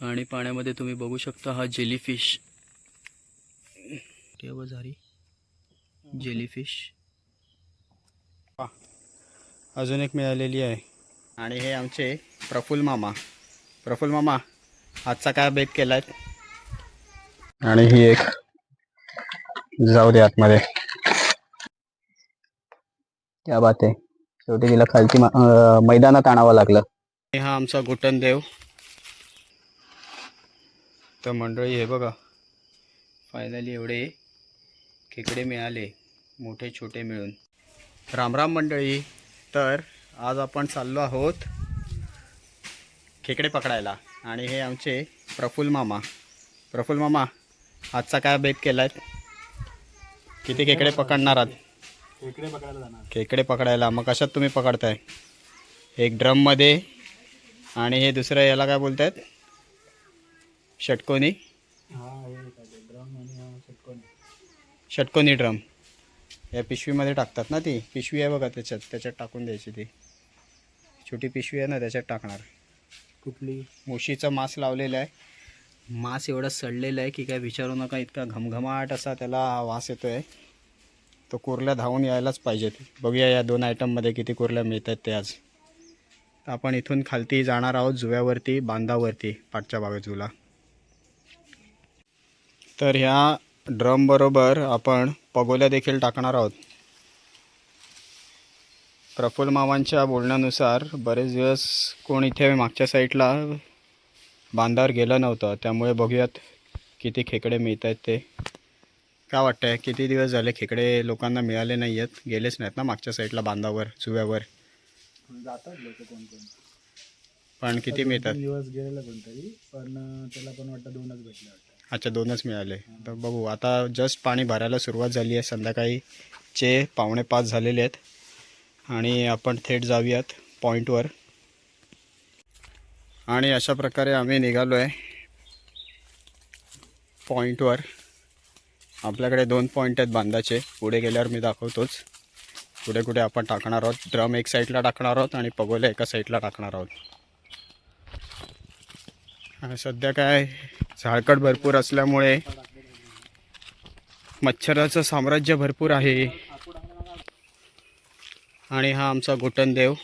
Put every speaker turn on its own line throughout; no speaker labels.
आणि पाण्यामध्ये तुम्ही बघू शकता हा जेलीफिश झाली जेलीफिश
अजून एक मिळालेली आहे. आणि हे आमचे प्रफुल्ल मामा. प्रफुल्ल मामा आजचा काय बेत केलाय? आणि ही एक जाऊ दे आतमध्ये. क्या बात आहे. शेवटी तिला अं, मैदानात आणावं लागलं. हा आमचा गुटन देव तर मंडळी हे बघा. फायनली एवढे खेकडे मिळाले मोठे छोटे मिळून. रामराम मंडळी. तर आज आपण चाललो आहोत खेकडे पकडायला. आणि हे आमचे प्रफुल्ल मामा. प्रफुल्ल मामा आजचा काय बेत केलाय? किती खेकडे पकडणार आहात
खेकडे पकडायला जाणार.
खेकडे पकडायला. मग कशात तुम्ही पकडताय? एक ड्रममध्ये. आणि हे दुसरं याला काय बोलतायत? षटकोनी
हा हे काय ते ड्रम आणि हा षटकोनी?
षटकोनी. ड्रम या पिशवीमध्ये टाकतात ना ती? पिशवी आहे बघा त्याच्यात त्याच्यात टाकून द्यायची ती. छोटी पिशवी आहे ना त्याच्यात टाकणार.
कुठली?
मुशीचं मांस लावलेलं आहे. मांस एवढं सडलेलं आहे की काय विचारू नका इतका घमघमाट असा त्याला वास येतो आहे तो कुर्ल्या धावून यायलाच पाहिजेत बघूया या दोन आयटममध्ये किती कुर्ल्या मिळत आहेत ते आज. तर आपण इथून खालती जाणार आहोत जुव्यावरती बांधावरती पाठच्या बाजूला. तर ह्या ड्रमबरोबर आपण पगोल्या देखील टाकणार आहोत. प्रफुल्ल मामांच्या बोलण्यानुसार बरेच दिवस कोण इथे मागच्या साईडला बांधावर गेलं नव्हतं त्यामुळे बघूयात किती खेकडे मिळत आहेत ते. काय वाटतंय? किती दिवस झाले खेकडे लोकांना मिळाले नाही आहेत गेलेच नाहीत ना मागच्या साईडला बांधावर जुव्यावर
जातात लोक कोण कोण
पण किती मिळतात?
दिवस गेलेलं कोणतरी पण त्याला पण वाटतं दोनच भेटले
अच्छा दोनच मिळाले. तर बघू आता जस्ट पाणी भरायला सुरुवात झाली आहे. संध्याकाळीचे पावणे पाच झालेले आहेत. आणि आपण थेट जाऊयात पॉईंटवर आणि अशा प्रकारे आम्ही निघालो आहे पॉईंटवर आपल्याकडे दोन पॉईंट आहेत बांधाचे. पुढे गेल्यावर मी दाखवतोच. पुढे कुठे आपण टाकणार आहोत? ड्रम एक साईडला टाकणार आहोत आणि पगोल्या एका साईडला टाकणार आहोत. आणि सध्या काय झाडकट भरपूर असल्यामुळे मच्छराचं साम्राज्य भरपूर आहे. आणि हा आमचा गोटनदेव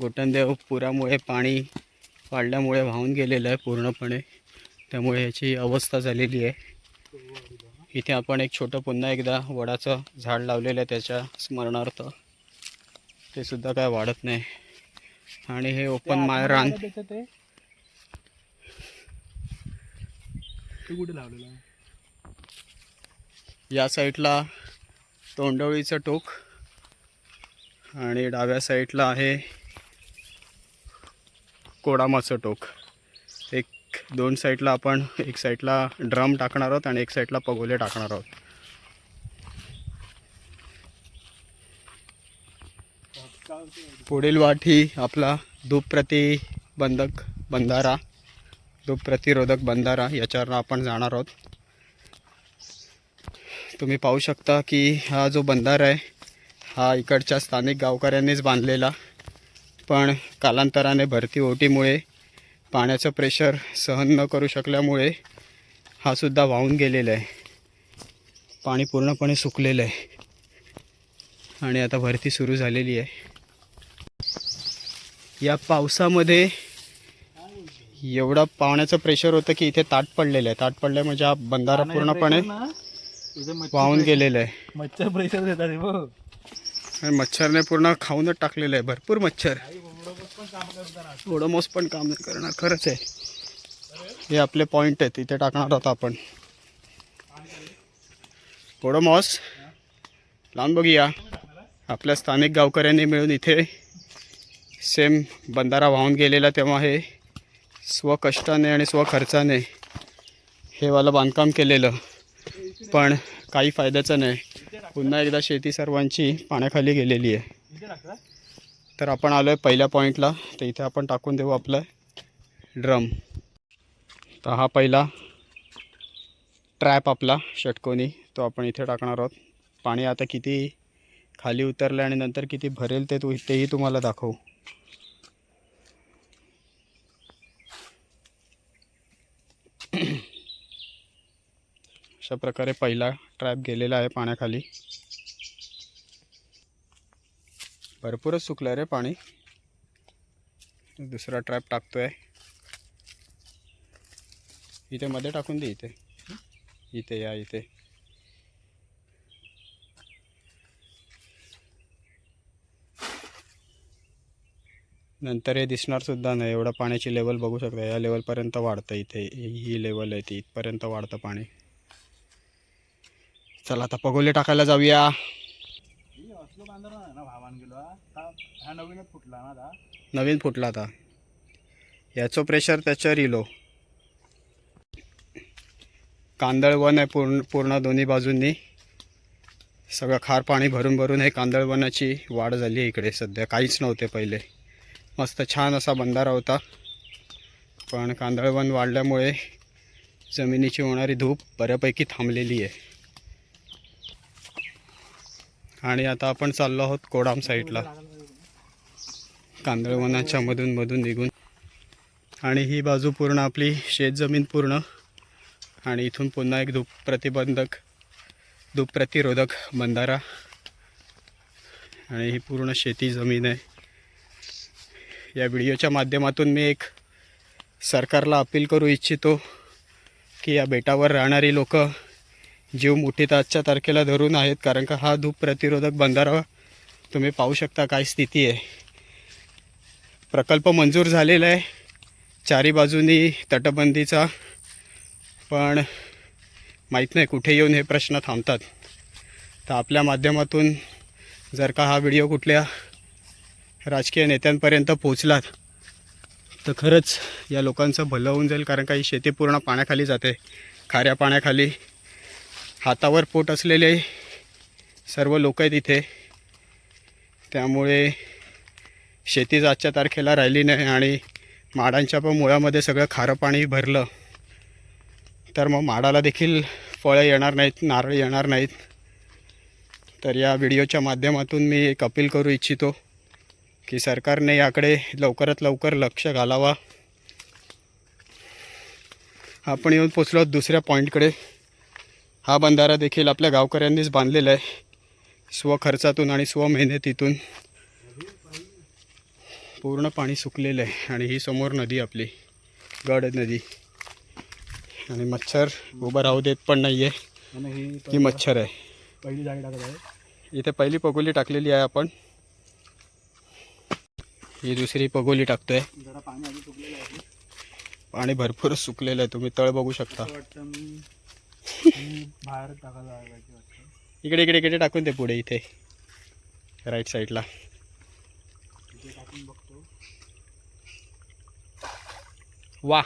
गोटनदेव पुरामुळे पाणी वाढल्यामुळे वाहून गेलेलं आहे पूर्णपणे. त्यामुळे याची अवस्था झालेली आहे. इथे आपण एक छोटं पुन्हा एकदा वडाचं झाड लावलेलं आहे त्याच्या स्मरणार्थ. ते सुद्धा काय वाढत नाही. आणि हे ओपन माय रान
त्याचं तू कुठे लावलेला
या साईडला तोंडवळीचं टोक आणि डाव्या साईडला आहे कोडामाचं टोक. एक दोन साईडला आपण एक साईडला ड्रम टाकणार आहोत आणि एक साईडला पगोले टाकणार आहोत. पुढील वाट ही आपला धूप प्रतिबंधक बंधारा. धूप प्रतिरोधक बंधारा याच्यावर आपण जाणार आहोत. तुम्ही पाहू शकता की हा जो बंधारा आहे हा इकडच्या स्थानिक गावकऱ्यांनीच बांधलेला. पण कालांतराने भरती ओटीमुळे पाण्याचं प्रेशर सहन न करू शकल्यामुळे हा सुद्धा वाहून गेलेला आहे. पाणी पूर्णपणे सुकलेलं आहे. आणि आता भरती सुरू झालेली आहे. या पावसामध्ये एवढा पाण्याचं प्रेशर होतं की इथे ताट पडलेलं आहे. ताट पडलं म्हणजे हा बंधारा पूर्णपणे वाहून गेलेलं आहे.
मच्छर प्रेशर देतात
मच्छरने पूर्ण खाऊनच टाकलेलं आहे. भरपूर मच्छर. ओडोमॉस पण काम करणार खरंच आहे. हे आपले पॉईंट आहेत. इथे टाकणार आहोत आपण. ओडोमॉस लावून बघूया. आपल्या स्थानिक गावकऱ्यांनी मिळून इथे सेम बंधारा वाहून गेलेला तेव्हा हे स्वकष्टाने आणि स्वखर्चाने हे वालं बांधकाम केलेलं. पण काही फायद्याचं नाही. पुन्हा एकदा शेती सर्वांची पाण्याखाली गेलेली आहे. तर आपण आलो आहे पहिल्या पॉईंटला तर इथे आपण टाकून देऊ आपलं ड्रम. तर हा पहिला ट्रॅप आपला षटकोनी. तो आपण इथे टाकणार आहोत. पाणी आता किती खाली उतरलं आणि नंतर किती भरेल ते तू तेही तुम्हाला दाखवू. अशा प्रकारे पहिला ट्रॅप गेलेला आहे पाण्याखाली. भरपूरच सुकलं रे पाणी. दुसरा ट्रॅप टाकतो आहे इथे मध्ये टाकून दे इथे. इथे या इथे. नंतर हे दिसणार सुद्धा नाही. एवढं पाण्याची लेवल बघू शकता. या लेवलपर्यंत वाढतं इथे. ही लेवल आहे ती. इथपर्यंत वाढतं पाणी. चला आता पगोले टाकायला जाऊया.
फुटला
नवीन फुटला आता. याचं प्रेशर त्याच्यावर इलो हो. कांदळवन आहे पूर्ण पूर्ण दोन्ही बाजूंनी. सगळं खार पाणी भरून भरून हे कांदळवनाची वाढ झाली आहे इकडे. सध्या काहीच नव्हते पहिले. मस्त छान असा बंधारा होता. पण कांदळवन वाढल्यामुळे जमिनीची होणारी धूप बऱ्यापैकी थांबलेली आहे. आणि आता आपण चाललो आहोत कोडाम साईडला. कांदळवनाच्या मधून मधून निघून. आणि ही बाजू पूर्ण आपली शेतजमीन पूर्ण. आणि इथून पुन्हा एक धूप प्रतिबंधक धूप प्रतिरोधक बंधारा. आणि ही पूर्ण शेती जमीन आहे. या व्हिडिओच्या माध्यमातून मी एक सरकारला अपील करू इच्छितो की या बेटावर राहणारी लोक जीव मुठीत आजच्या तारखेला धरून आहेत कारण का हा धूप प्रतिरोधक बंधारा तुम्ही पाहू शकता काय स्थिती आहे. प्रकल्प मंजूर झालेला आहे. चारी बाजूनी तटबंदीचा पण माहीत नाही कुठे येऊन हे प्रश्न थांबतात. तर आपल्या माध्यमातून जर का हा व्हिडिओ कुठल्या राजकीय नेत्यांपर्यंत पोचलात तर खरंच या लोकांचं भलं होऊन जाईल कारण का ही शेती पूर्ण पाण्याखाली जाते. खाऱ्या पाण्याखाली हातावर पोट असलेले सर्व लोक आहेत इथे. त्यामुळे शेतीच आजच्या तारखेला राहिली नाही आणि माडांच्या पण मुळामध्ये सगळं खारं पाणी भरलं. तर मग माडाला देखील फळं येणार नाहीत नारळ येणार नाहीत. तर या व्हिडिओच्या माध्यमातून मी एक अपील करू इच्छितो की सरकारने याकडे लवकरात लवकर लक्ष घालावा. आपण येऊन पोचलो दुसऱ्या पॉईंटकडे हा बंधारा देखील आपल्या गावकऱ्यांनीच बांधलेला आहे. स्वखर्चातून आणि स्वमेहनतीतून पूर्ण पाणी सुकलेलं आहे आणि ही समोर नदी आपली गड नदी. आणि मच्छर उभं राहू देत पण नाही आहे
ही
मच्छर आहे.
पहिली जाळी टाकत आहे.
इथे पहिली पगोली टाकलेली आहे आपण. ही दुसरी पगोली टाकतोय.
पाणी सुकलेलं आहे.
भरपूर सुकलेलं आहे. तुम्ही तळ बघू शकता.
बाहेर टाकायला
इकडे इकडे इकडे टाकून दे पुढे इथे. राईट साईडला वा.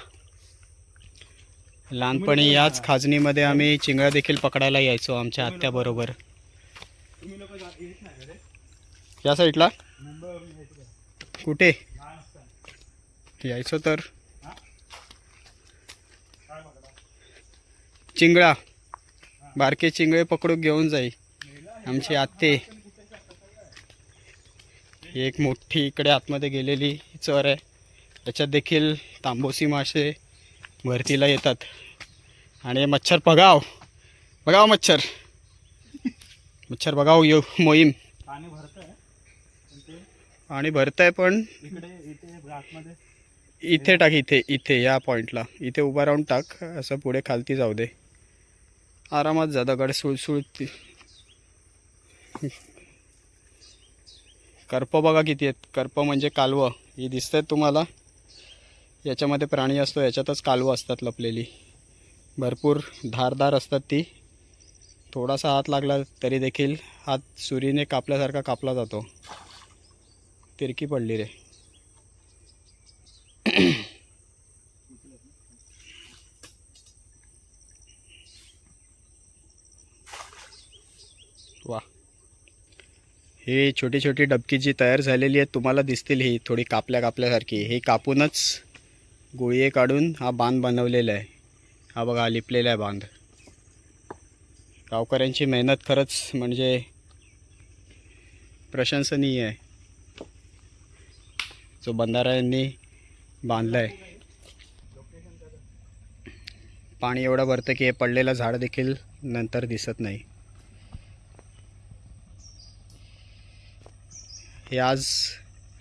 लहानपणी याच खाजणीमध्ये आम्ही चिंगळा देखील पकडायला यायचो आमच्या आत्याबरोबर या साईडला कुठे? यायचो तर
हा काय पकडा
चिंगळा. बारके चिंगळे पकडून घेऊन जाई. आमची आत्ते. एक मोठी इकडे आतमध्ये गेलेली चर आहे. याच्यात देखील तांबोसी मासे भरतीला येतात. आणि मच्छर बघाव. बघाव मच्छर. मच्छर बघाव येऊ मोहीम.
पाणी भरतंय पण ते
आणि भरतंय पण
इथे
टाक इथे इथे या पॉईंटला इथे उभा राहून टाक असं पुढे खालती जाऊ दे. आरामात जा दगड सुळसुळती कर्प बघा किती आहेत. कर्प म्हणजे कालवं. ही दिसत आहेत तुम्हाला. याच्यामध्ये प्राणी असतो याच्यातच कालवं असतात लपलेली. भरपूर धारदार असतात ती. थोडासा हात लागला तरी देखील हात सुरीने कापल्यासारखा कापला जातो. तिरकी पडली रे. वा. हे छोटी छोटी डबकी जी तयार झालेली आहे तुम्हाला दिसतील ही थोडी कापल्या कापल्यासारखी. ही कापूनच गोळीये काढून हा बांध बनवलेला आहे. हा बघा लिपलेला आहे बांध. गावकऱ्यांची मेहनत खरंच म्हणजे प्रशंसनीय आहे. जो बंधाऱ्यांनी बांधला आहे पाणी एवढं भरतं की हे पडलेलं झाड देखील नंतर दिसत नाही. हे आज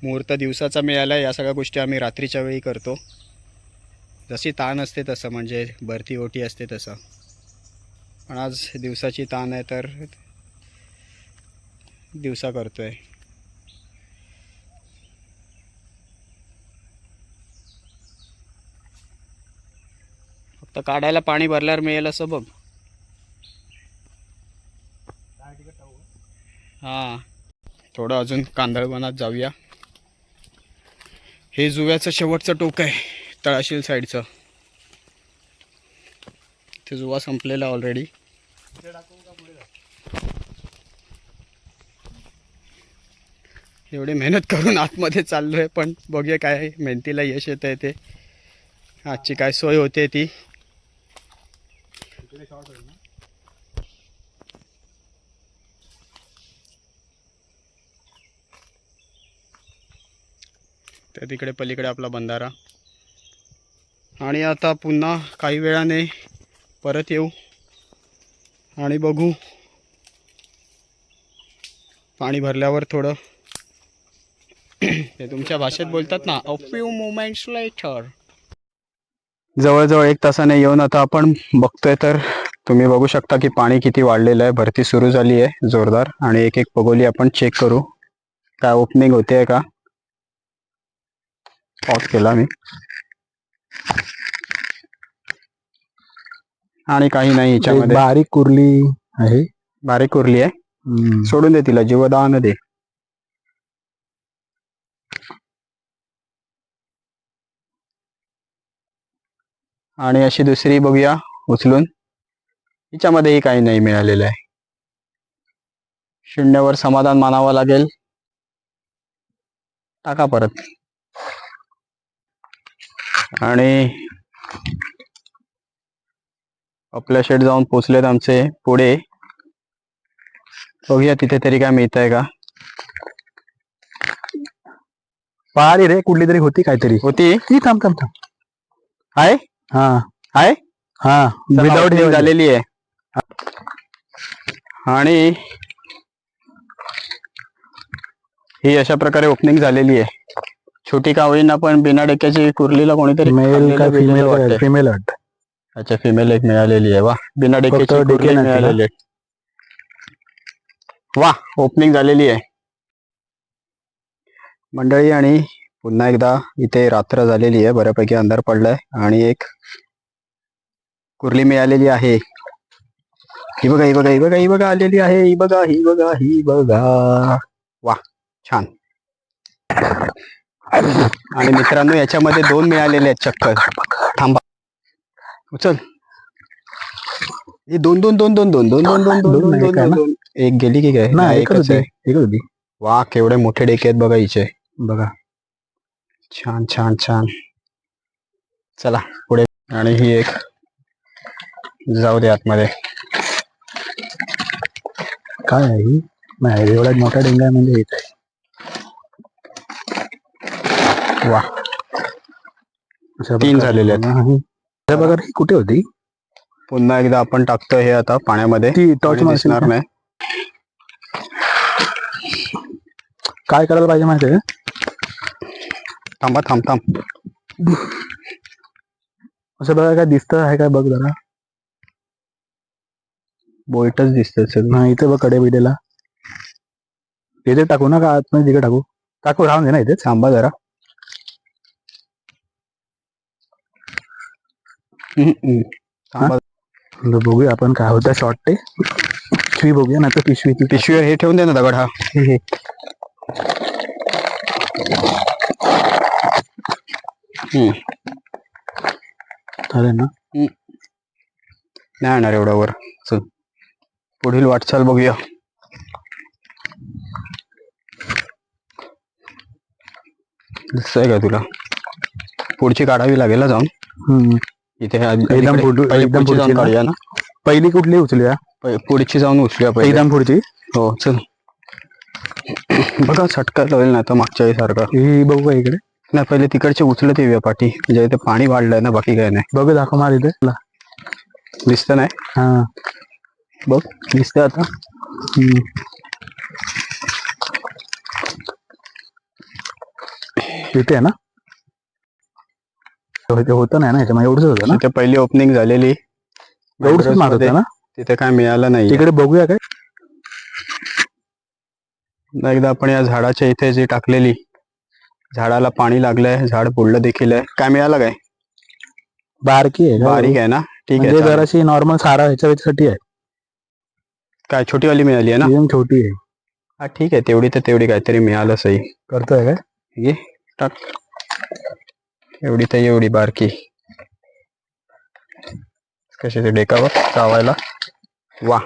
मुहूर्त दिवसाचा मिळाला या सगळ्या गोष्टी आम्ही रात्रीच्या वेळी करतो. जशी ताण असते तसं म्हणजे भरती ओटी असते तसं. पण आज दिवसाची ताण आहे तर दिवसा करतो आहे फक्त काढायला पाणी भरल्यावर मिळेल असं बघ. हां. थोडं अजून कांदळवनात जाऊया. हे जुव्याचं शेवटचं टोक आहे तळाशील साईडचं. ते जुवा संपलेला ऑलरेडी एवढी मेहनत करून आतमध्ये चाललो आहे पण बघूया काय मेहनतीला यश येत आहे ते. आजची काय सोय होते ती
तिकडे शॉर्ट होईल ना
त्या तिकडे पलीकडे आपला बंधारा. आणि आता पुन्हा काही वेळाने परत येऊ. आणि बघू. पाणी भरल्यावर थोडं. ते तुमच्या भाषेत बोलतात ना अ फ्यू मोमेंट्स लेटर जवळजवळ एक तासाने येऊन आता आपण बघतोय तर तुम्ही बघू शकता की पाणी किती वाढलेलं आहे. भरती सुरू झाली आहे जोरदार. आणि एक एक पगोली आपण चेक करू. काय ओपनिंग होते का? पॉज केला मी. आणि काही नाही याच्यामध्ये.
बारीक कुर्ली आहे.
बारीक उरली आहे. सोडून दे तिला जीवदान दे. आणि अशी दुसरी बघूया उचलून. हिच्यामध्येही काही नाही मिळालेलं आहे. शून्यावर समाधान मानावं लागेल. टाका परत. आणि आपल्या शेड जाऊन पोचलेत आमचे पुढे. बघूया तिथे तरी काय मिळत आहे का.
पारी रे कुठली तरी होती काहीतरी.
होती?
ती थांब थांब थांब.
आहे?
हा.
आहे?
हा.
विदाउट
विदाउट
झालेली आहे. आणि ही अशा प्रकारे ओपनिंग झालेली आहे. छोटी का होईना पण बिना डेक्याची कुर्लीला कोणीतरी
मेल का फिमेल. फिमेल वाटत
अच्छा फिमेल एक मिळालेली आहे वा. बिना डेक्याची कुर्ली. मिळालेली आहे. वा ओपनिंग झालेली आहे. मंडळी आणि पुन्हा एकदा इथे रात्र झालेली आहे बऱ्यापैकी अंधार पडलाय. आणि एक कुर्ली मिळालेली आहे. ही बघा ही बघा ही बघा ही बघा आलेली आहे. ही बघा ही बघा ही बघा. वा छान. आणि मित्रांनो याच्यामध्ये दोन मिळालेले आहेत चक्कर थांबा उचल हे दोन दोन दोन दोन दोन दोन दोन दोन दोन
दोन
एक गेली की काय
एकच
आहे
होती
वा केवढे मोठे डेके आहेत बघा हिचे
बघा
छान छान छान चला पुढे आणि ही एक जाऊ दे आतमध्ये
काय आहे ही? नाही एवढा मोठा डेंगा म्हणजे हेच आहे
वा. तीन. झालेले आहेत.
अशा प्रकारे ही कुठे होती?
पुन्हा एकदा आपण टाकतोय हे आता पाण्यामध्ये.
ती टॉर्च
दिसणार नाही.
काय करायला पाहिजे माहिती आहे
थांबा थांब थांब.
असं बघा काय दिसतं आहे काय बघ जरा.
बोईटच दिसतंय सगळं.
हा इथे बघकडे बिडेला इथे टाकू ना का आतमध्ये? तिकडे टाकू. टाकू राहून दे ना इथेच.
थांबा जरा हम्म, हम्म. थांबा
तर बघूया आपण काय होतं शॉर्ट ते. पिशवी बघूया ना तर पिशवी
पिशवी हे ठेवून दे ना दगड हा.
अरे ना?
नाही येणार एवढा वर. चल. पुढील वाटचाल बघूया. दिसतंय का तुला? पुढची काढावी लागेल ना जाऊन?
हम्म.
इथे आधी-
एकदम
अलीकडे-
पुढ-
पहिले
एकदम
पुढची जाऊन
पुढची ना?
काढूया ना?
पहिली कुठली उचलूया?
पुढची जाऊन उचलूया पहिले.
एकदम पुढची?
हो चल. बघा सटका होईल ना तर मागच्या वेळी सारखं.
ही बघू का इकडे?
नाही पहिले तिकडचे उचलत येऊया पाठी. म्हणजे इथे पाणी वाढलंय ना बाकी काय नाही.
बघू दाखव मार इथे. ला.
दिसतं नाही?
हा.
बघ दिसतं आता.
हम्म. इथे आहे ना? होतं नाही ना एवढंच होतं ना?
तिथे पहिली ओपनिंग झालेली.
एवढंच मारत होतं ना?
तिथे काय मिळालं नाही
तिकडे बघूया काय?
एकदा आपण या झाडाच्या इथे जी टाकलेली झाडाला पाणी लागलंय झाड पुढलं देखील आहे. काय मिळालं काय?
बारकी आहे?
बारीक आहे ना? ठीक आहे
म्हणजे
चालेल.
जराशी नॉर्मल सारा ह्याच्यासाठी आहे.
काय छोटीवाली मिळाली आहे ना?
एकदम छोटी आहे.
हा ठीक आहे. तेवढी तर तेवढी काहीतरी मिळालं सही
करतोय काय?
ये टाक. एवढी तर एवढी बारकी. कशी ते डेकावर चावायला. वा.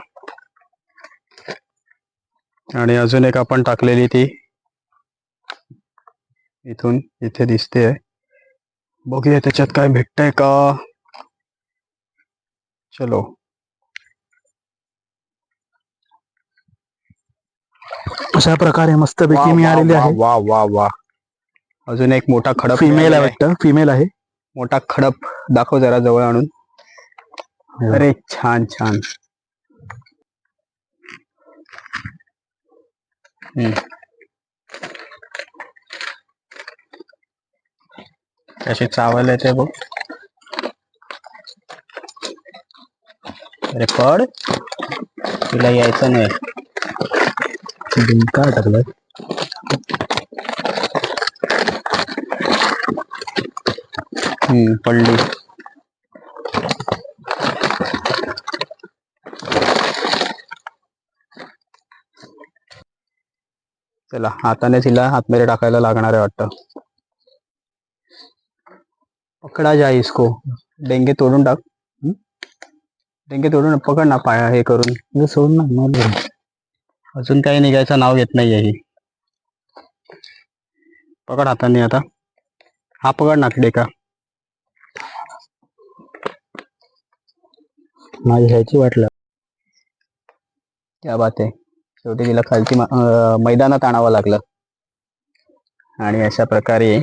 आणि अजून एक आपण टाकलेली ती. इथून इथे दिसते बघूया त्याच्यात काय भेटतंय का? चलो.
अशा प्रकारे मस्तपैकी
वा,
मिळालेली
वा,
आहे.
वा वा वा. अजून एक मोठा खडप
फिमेल आहे. वाटतं? फिमेल आहे?
मोठा खडप दाखव जरा जवळ आणून. अरे छान छान. कशी चावायला येते बघ. अरे पड. तुला यायचं नाही.
काय
हम्म पडली. चला हाताने तिला हातमध्ये टाकायला लागणार आहे वाटतं. पकडा जा इसको. डेंगे तोडून टाक. डेंगे तोडून पकड ना पाया हे करून.
सोड ना
अजून काही निघायचं नाव घेत नाहीये ही. पकड हाताने आता. हा पकड ना डेका
माझी ह्याची वाटलं.
क्या बात आहे. शेवटी तिला खालची मैदानात आणावं लागलं. आणि अशा प्रकारे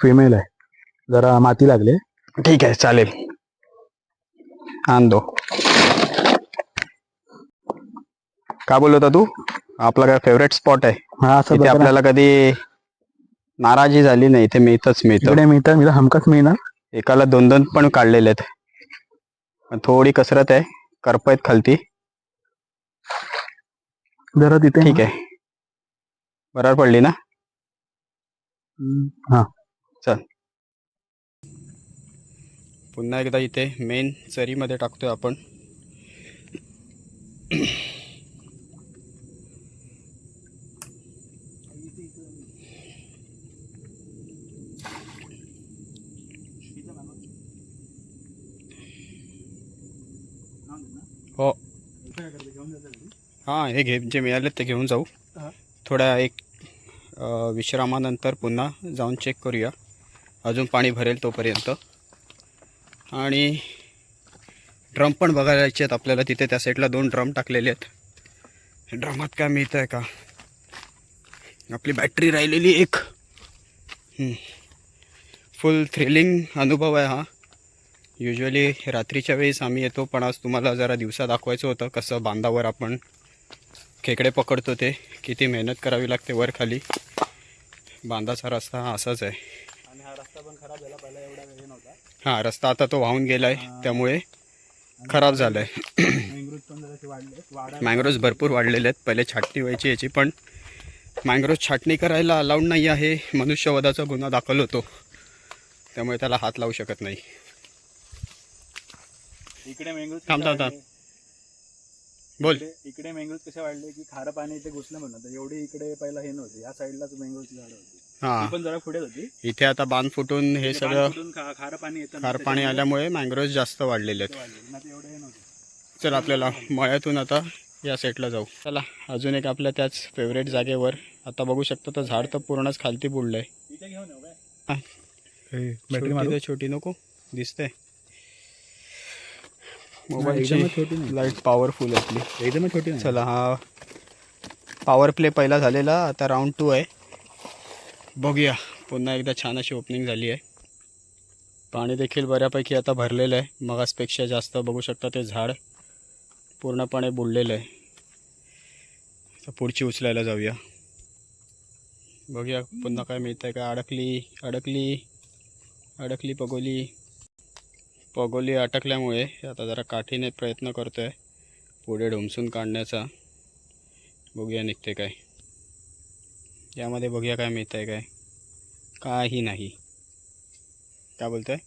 फिमेल आहे. जरा माती लागली.
ठीक आहे चालेल. आण दो का बोलत होता तू? आपला काय फेवरेट स्पॉट आहे?
हा असं
इथे
बघा ना.
आपल्याला कधी नाराजी झाली नाही. इथे मिळतच मिळतं.
इकडे मिळतात मी हमखास मिळणार.
एकाला दोन दोन पण काढलेले आहेत. थोडी कसरत आहे. करपयत खालती.
जरा तिथे
ठीक आहे. बरोबर पडली ना?
हा.
पुन्हा एकदा इथे मेन चरीमध्ये टाकतोय आपण. हो. हां हे घे जे मिळाले ते घेऊन जाऊ. थोड्या एक विश्रामानंतर पुन्हा जाऊन चेक करूया. अजून पाणी भरेल तोपर्यंत. आणि ड्रम पण बघायला यायचे आहेत आपल्याला. तिथे त्या साईडला दोन ड्रम टाकलेले आहेत. ड्रमात काय मिळतं आहे का? आपली बॅटरी राहिलेली एक. फुल थ्रिलिंग अनुभव आहे हा. युजली रात्रीच्या वेळेस आम्ही येतो पण आज तुम्हाला जरा दिवसा दाखवायचं होतं कसं बांधावर आपण खेकडे पकडतो ते किती मेहनत करावी लागते वर खाली. बांधाचा रस्ता हा असाच आहे.
आणि हा रस्ता पण खराब झाला पहिला एवढा हे नव्हता.
हां रस्ता आता तो वाहून गेला आहे त्यामुळे खराब झाला आहे
मँग्रोज पण जरासे वाढले वाढा
मँग्रोज भरपूर वाढलेले आहेत. पहिले छाटणी व्हायची याची पण मँग्रोज छाटणी करायला अलाउड नाही आहे. मनुष्यवधाचा गुन्हा दाखल होतो. त्यामुळे त्याला हात लावू शकत नाही.
इकडे मँग्रोज
थांब, थांब, थांब. बोल.
इकडे मँग्रोज कसे वाढले की खारं पाणी इथे घुसलं म्हणून? आता एवढी इकडे पहिला हे नव्हते. ह्या साईडलाच मँग्रोजची झाडं होती. ती
हां
पण जरा पुढे होती.
इथे आता बांध फुटून हे सगळं
खारं पाणी येतं
खार पाणी आल्यामुळे मँग्रोज जास्त वाढलेले आहेत.
वाढले. नाही तर एवढे हे नव्हते.
चल आपल्याला मळ्यातून आता या साईडला जाऊ. चला अजून एक आपल्या त्याच फेवरेट जागेवर. आता बघू शकतो तर झाड तर पूर्णच खालती बुडलंय. छोटी नको. दिसते
एकदमच
मोबाईलची. लाइट पॉवरफुल आपली.
एकदम छोटी.
चला हा पॉवर प्ले पहिला झालेला आता राऊंड टू आहे. बघूया पुन्हा एकदा छान अशी ओपनिंग झाली आहे. पाणी देखील बऱ्यापैकी आता भरलेलं आहे. मगासपेक्षा जास्त बघू शकता ते झाड पूर्णपणे बुडलेलं आहे. आता पुढची उचलायला जाऊया. बघूया पुन्हा काय मिळतं आहे का अडकली अडकली अडकली पगोली. पगोली अटकल्यामुळे आता जरा काठीने प्रयत्न करतो आहे पुढे ढुमसून काढण्याचा. बघूया निघते काय. यामध्ये बघूया काय मिळतं आहे काय. काही नाही. काय बोलतोय?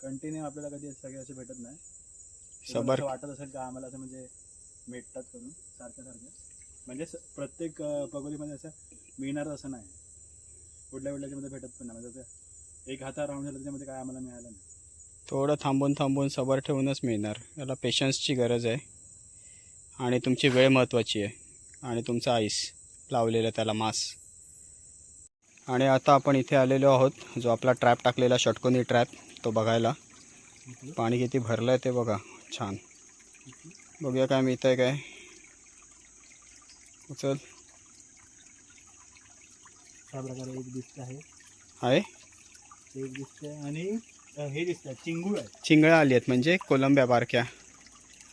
कंटिन्यू आपल्याला कधी सगळे असे भेटत नाही.
सबर
वाटत असेल का आम्हाला असं म्हणजे भेटतात करून सारखं सारखं म्हणजे प्रत्येक पगोलीमध्ये असं मिळणार असं नाही. कुठल्या कुठल्याच्यामध्ये भेटत पण नाही. म्हणजे एक हाता राऊंड झाला त्याच्यामध्ये काय आम्हाला मिळालं नाही.
थोडं थांबून थांबून सबर ठेवूनच मिळणार. याला पेशन्सची गरज आहे. आणि तुमची वेळ महत्त्वाची आहे. आणि तुमचा आईस लावलेला त्याला मास. आणि आता आपण इथे आलेलो आहोत जो आपला ट्रॅप टाकलेला षटकोनी ट्रॅप तो बघायला. पाणी किती भरलं आहे ते बघा. छान. बघूया काय मिळतं आहे काय. उचल.
आहे? एक आणि अं, हे दिसतं चिंगूळ आहे.
चिंगळ्या आली आहेत म्हणजे कोलंब्या बारक्या.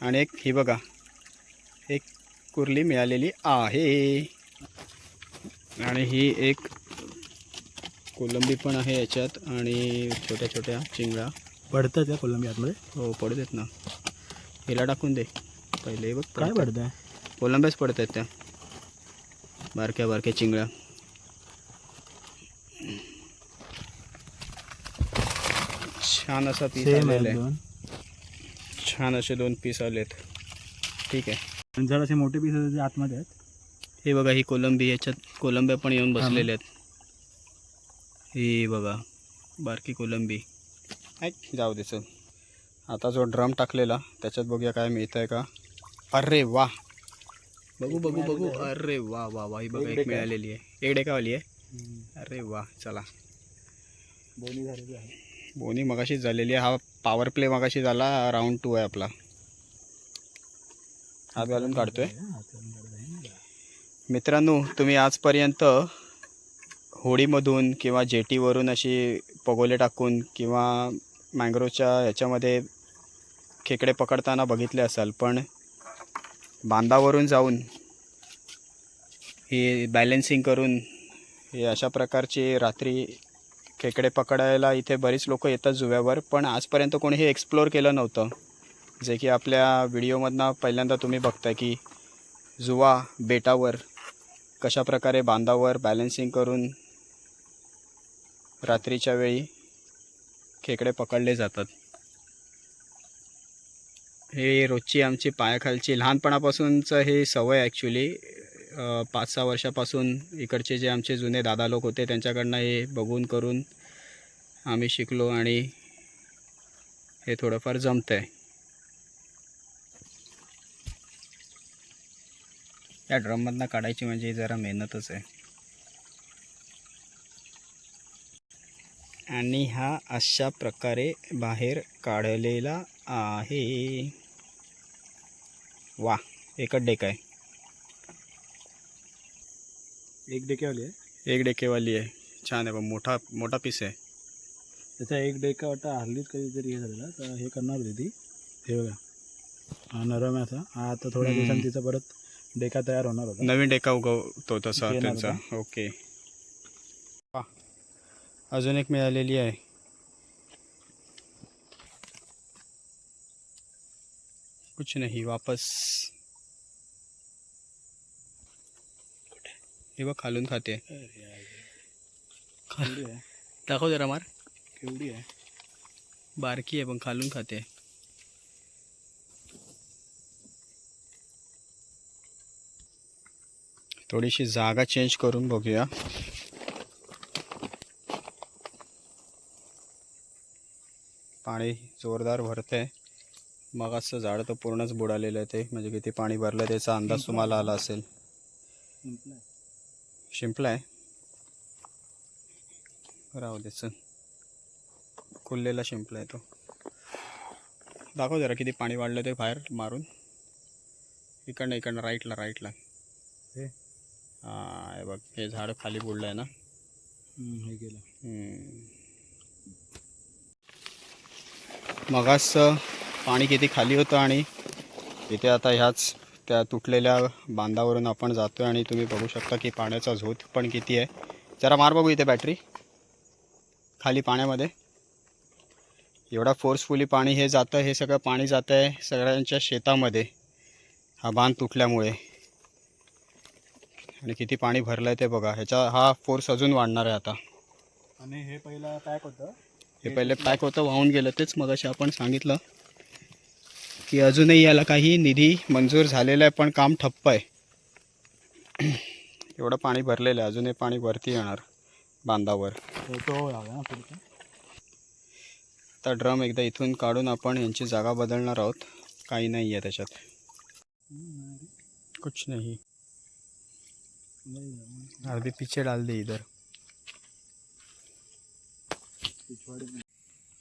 आणि एक ही बघा एक कुर्ली मिळालेली आहे. आणि ही एक कोलंबी पण आहे याच्यात आणि छोट्या छोट्या चिंगळ्या.
पडतं त्या कोलंबी आतमध्ये?
हो पडू देत ना. हिला टाकून दे. पहिले हे बघ
काय
पडतात.
पडतं
कोलंब्याच पडत आहेत त्या. बारक्या बारक्या चिंगळ्या. छान असा पीस आलेला आहे छान असे दोन पीस आलेत. ठीक आहे.
जर असे मोठे पीस जे आतमध्ये आहेत?
हे बघा ही कोलंबी याच्यात कोलंब्या पण येऊन बसलेल्या आहेत. ही बघा बारकी कोलंबी. ऐक जाऊ दे चल. आता जो ड्रम टाकलेला त्याच्यात बघूया काय मिळतं आहे का. अरे वा! बघू बघू बघू. अरे वा वा वा. ही बघा
एक.
मिळालेली आहे. एक डेकावाली आहे? अरे वा चला.
बोनी झालेली आहे.
बोनी मगाशीच झालेली आहे. हा पॉवर प्ले मगाशी झाला राऊंड टू आहे आपला. हात घालून काढतोय. मित्रांनो तुम्ही आजपर्यंत होडीमधून किंवा जेटीवरून अशी पगोले टाकून किंवा मँग्रोवच्या ह्याच्यामध्ये खेकडे पकडताना बघितले असाल पण बांधावरून जाऊन हे बॅलेन्सिंग करून हे अशा प्रकारचे रात्री खेकडे पकडायला इथे बरीच लोक येतात जुव्यावर पण आजपर्यंत कोणी हे एक्सप्लोअर केलं नव्हतं. जे की आपल्या व्हिडिओमधनं पहिल्यांदा तुम्ही बघताय की जुवा बेटावर कशा प्रकारे बांधावर बॅलेन्सिंग करून रात्रीच्या वेळी खेकडे पकडले जातात. हे रोजची आमची पायाखालची लहानपणापासूनचं हे सवय ॲक्च्युली पाच सहा वर्षापासून इकडचे जे आमचे जुने दादा लोक होते त्यांच्याकडनं हे बघून करून आम्ही शिकलो आणि हे थोडंफार जमतं आहे या ड्रममधनं काढायची म्हणजे जरा मेहनतच आहे. आणि हा अशा प्रकारे बाहेर काढलेला आहे. वा एकच डेक आहे.
एक डेकेवाली आहे.
एक डेकेवाली आहे. छान आहे पण मोठा मोठा पीस आहे.
त्याचा एक डेका वाटतं हल्लीच कधीतरी हे झालेला तर हे करणार होती ती. हे बघा. हा नरम आहे असा हा आता थोड्या. दिवसांनी तिचा परत डेका तयार होणार होता.
नवीन डेका उगवतो तसा त्यांचा. ओके. अजून एक मिळालेली आहे. कुछ नाही वापस. हे बघ खालून. खाते दाखव जरा मार.
केवढी आहे?
बारकी आहे पण खालून खाते. थोडीशी जागा चेंज करून बघूया. पाणी जोरदार भरतंय. मग असं झाड तर पूर्णच बुडालेलं आहे ते. म्हणजे किती पाणी भरलं त्याचा अंदाज तुम्हाला आला असेल. शिंपला आहे. राहू दे चल. खुललेला शिंपला आहे तो. दाखव जरा किती पाणी वाढलं ते बाहेर मारून. इकडनं इकडनं राईटला राईटला
हे?
बघ हे झाड खाली बुडलं आहे ना
हे गेलं.
मगाच पाणी किती खाली होतं आणि इथे आता ह्याच त्या तुटलेल्या बांधावरून आपण जातो आहे आणि तुम्ही बघू शकता की पाण्याचा झोत पण किती आहे. जरा मार बघू इथे बॅटरी खाली पाण्यामध्ये. एवढा फोर्सफुली पाणी हे जातं हे सगळं पाणी जातं आहे सगळ्यांच्या शेतामध्ये. हा बांध तुटल्यामुळे. आणि किती पाणी भरलं आहे ते बघा. ह्याचा हा फोर्स अजून वाढणार आहे आता.
आणि हे पहिलं पॅक होतं.
हे पहिले पॅक होतं वाहून गेलं. तेच मगाशी आपण सांगितलं. की अजूनही याला काही निधी मंजूर झालेला आहे पण काम ठप्प आहे. एवढं पाणी भरलेलं आहे अजूनही पाणी वरती येणार बांधावर. आता ड्रम एकदा इथून काढून आपण यांची जागा बदलणार आहोत. काही नाही आहे त्याच्यात. कुछ नाही. अर्धी पीछे डाल दे इधर.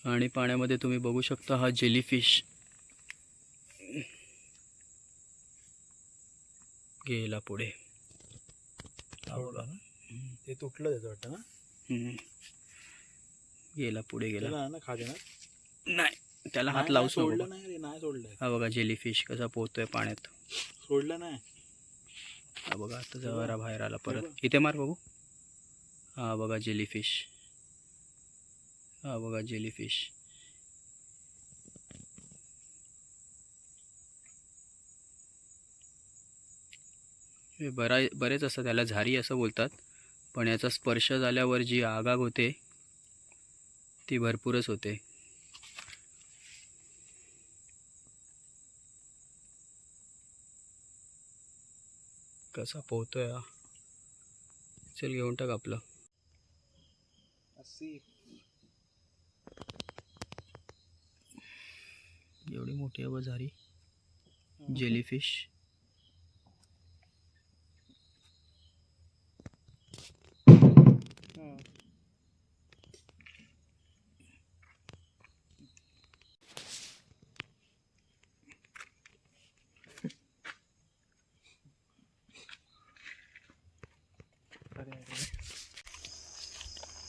आणि पाण्यामध्ये तुम्ही बघू शकता हा जेलीफिश गेला पुढे. हा बघा.
ते तुटलं त्याचं वाटतं ना.
गेला पुढे गेला.
ना खाते ना
नाही त्याला हात नको
सोडलं नाही रे नाही सोडलंय.
हा बघा जेलीफिश कसा पोहतोय पाण्यात.
सोडलं नाही.
हा बघा आता जवळ बाहेर आला परत. इथे मार बघू. हा बघा जेलीफिश हा बघा जेलीफिश हे बरा बरेच असतात त्याला झारी असं बोलतात. पण याचा स्पर्श झाल्यावर जी आगाग होते ती भरपूरच होते. कसा पोहतोय हा. चल घेऊन टाक आपलं. एवढी मोठी आहे बघ झारी. जेलीफिश.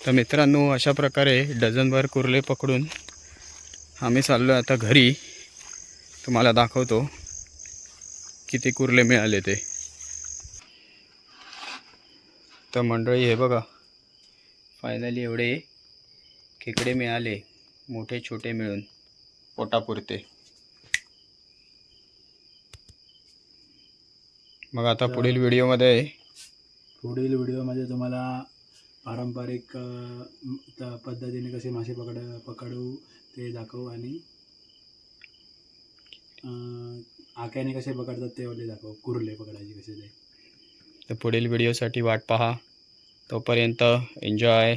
तर मित्रांनो अशा प्रकारे डझनभर कुर्ले पकडून आम्ही चाललो आता घरी. तुम्हाला दाखवतो किती कुर्ले मिळाले ते. तर मंडळी हे बघा. फायनली एवढे खेकडे मिळाले मोठे छोटे मिळून. पोटापुरते. मग आता पुढील व्हिडिओमध्ये
पुढील व्हिडिओमध्ये तुम्हाला पारंपरिक त- पद्धतीने कसे मासे पकड पकडू ते दाखवू आणि आक्याने कसे पकडतात ते वाले दाखवू कुर्ले पकडायचे कसे ते.
तर पुढील व्हिडिओसाठी वाट पहा. तोपर्यंत एन्जॉय